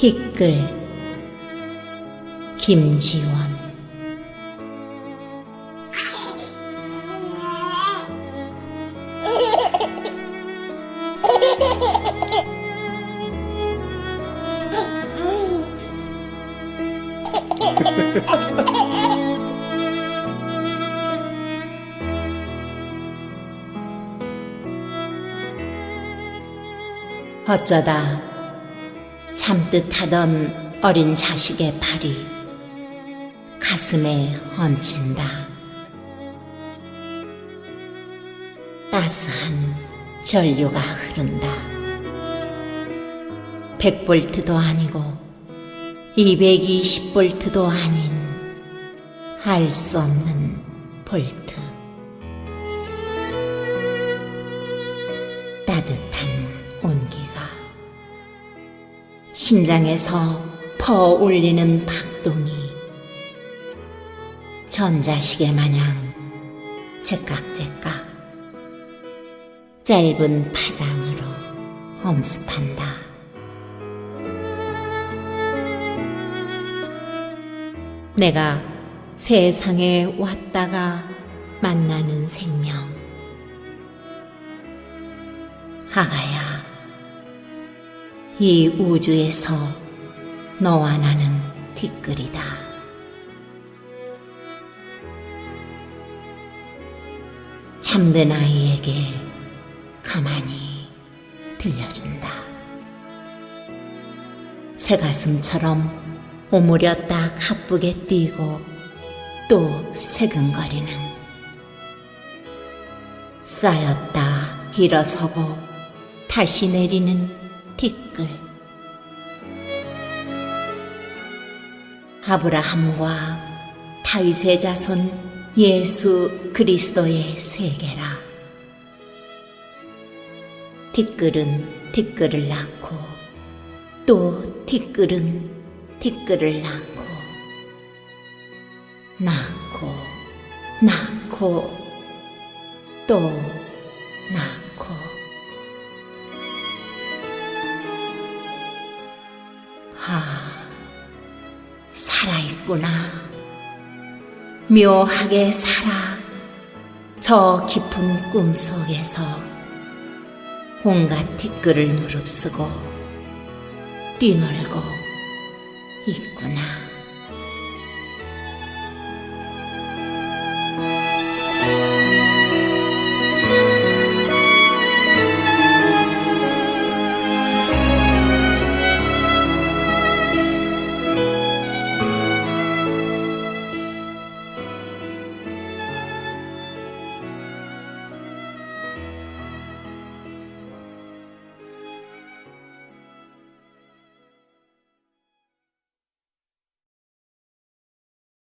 티끌 김지원. 어쩌다 참듯 하던 어린 자식의 발이 가슴에 얹힌다. 따스한 전류가 흐른다. 100볼트도 아니고 220볼트도 아닌 알 수 없는 볼트. 따뜻한 심장에서 퍼올리는 박동이 전자시계 마냥 제깍제깍 짧은 파장으로 엄습한다. 내가 세상에 왔다가 만나는 생명. 아가야, 이 우주에서 너와 나는 티끌이다. 잠든 아이에게 가만히 들려준다. 새 가슴처럼 오므렸다 가쁘게 뛰고 또 새근거리는 쌓였다 일어서고 다시 내리는 티끌 아브라함과 다윗의 자손 예수 그리스도의 세계라. 티끌은 티끌을 낳고 또 티끌은 티끌을 낳고 낳고 낳고 또 낳고. 아 살아있구나 묘하게 살아 저 깊은 꿈 속에서 온갖 티끌을 무릅쓰고 뛰놀고 있구나.